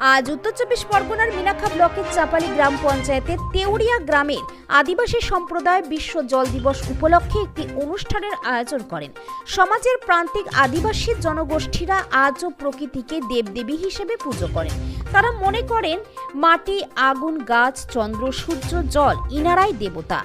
আজ উত্তর চব্বিশ পরগনার মিনাখা ব্লকের চাপালি গ্রাম পঞ্চায়েতের তেউরিয়া গ্রামের আদিবাসী সম্প্রদায় বিশ্ব জল দিবস উপলক্ষে একটি অনুষ্ঠানের আয়োজন করেন। সমাজের প্রান্তিক আদিবাসী জনগোষ্ঠীরা আজও প্রকৃতিকে দেবদেবী হিসেবে পুজো করেন। তারা মনে করেন, মাটি, আগুন, গাছ, চন্দ্র, সূর্য, জল, ইনারাই দেবতা।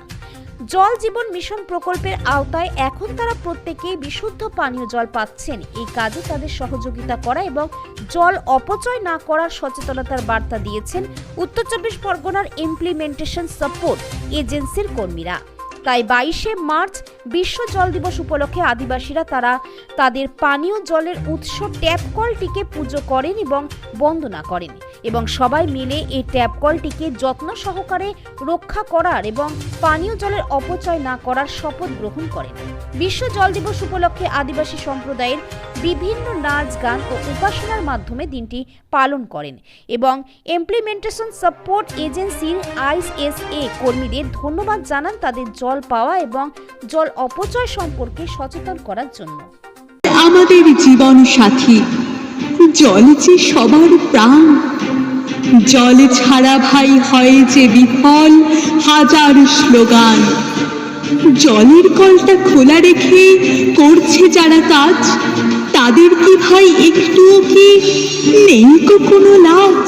জল জীবন মিশন প্রকল্পের আওতায় এখন তারা প্রত্যেকেই বিশুদ্ধ পানীয় জল পাচ্ছেন। এই কাজে তাদের সহযোগিতা করা এবং জল অপচয় না করার সচেতনতার বার্তা দিয়েছেন উত্তর চব্বিশ পরগনার ইমপ্লিমেন্টেশন সাপোর্ট এজেন্সির কর্মীরা। তাই বাইশে মার্চ বিশ্ব জল দিবস উপলক্ষে আদিবাসীরা তারা তাদের পানীয় জলের উৎস ট্যাপ কলটিকে পুজো করেন এবং বন্দনা করেন এবং সবাই মিলে এই ট্যাপ কলটিকে যত্ন সহকারে রক্ষা করার এবং পানীয় জলের অপচয় না করার শপথ গ্রহণ করেন। বিশ্ব জল দিবস উপলক্ষে আদিবাসী সম্প্রদায়ের বিভিন্ন নাচ, গান ও উপাসনার মাধ্যমে দিনটি পালন করেন এবং ইমপ্লিমেন্টেশন সাপোর্ট এজেন্সির আইএসএ কর্মীদের ধন্যবাদ জানান তাদের জল পাওয়া এবং জল অপচয় সম্পর্কে সচেতন করার জন্য। আমাদের জীবন সাথী জল যে সবার প্রাণ, জল ছাড়া ভাই হয় যে বিফল, হাজার স্লোগান। জলের কলটা খোলা রেখে করছে যারা কাজ, তাদের কি ভাই একটুও কি নেই কোনো লাজ?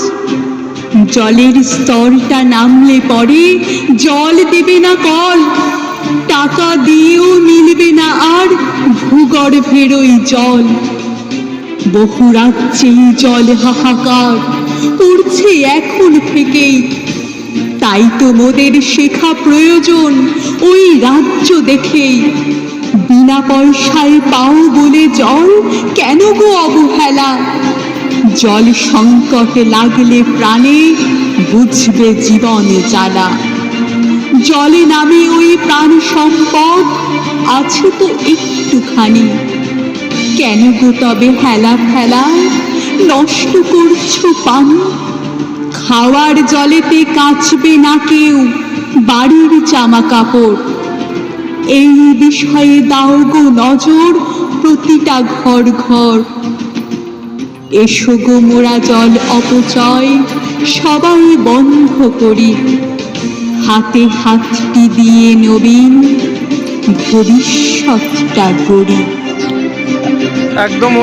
জলের স্তরটা নামলে পরে জল দেবে না কল টাকা দিয়েও মিলবে না আর ভূগর্ভের ওই জল। বহু রাজ্যেই জল হাহাকার করছে এখন থেকেই। তাই তো মোদের শেখা প্রয়োজন ওই রাজ্য দেখেই। বিনা পয়সায় পাও বলে জল কেন গো অবহেলা? জল সংকটে লাগলে প্রাণে বুঝবে জীবনে জ্বালা। জলে নামে ওই প্রাণ সম্পদ, আছে তো একটুখানি। কেন গো তবে হেলা ফেলায় নষ্ট করছ পানি? খাওয়ার জলেতে কাচবে না কেউ, বাড়ির জামা কাপড় এই বিষয়ে দাও গো নজর, প্রতিটা ঘর ঘর। এসো গো মোরা জল অপচয়, সবাই বন্ধ করি। হাতে হাতটি দিয়ে নবীন ভবিষ্যৎটা গড়ি। একদম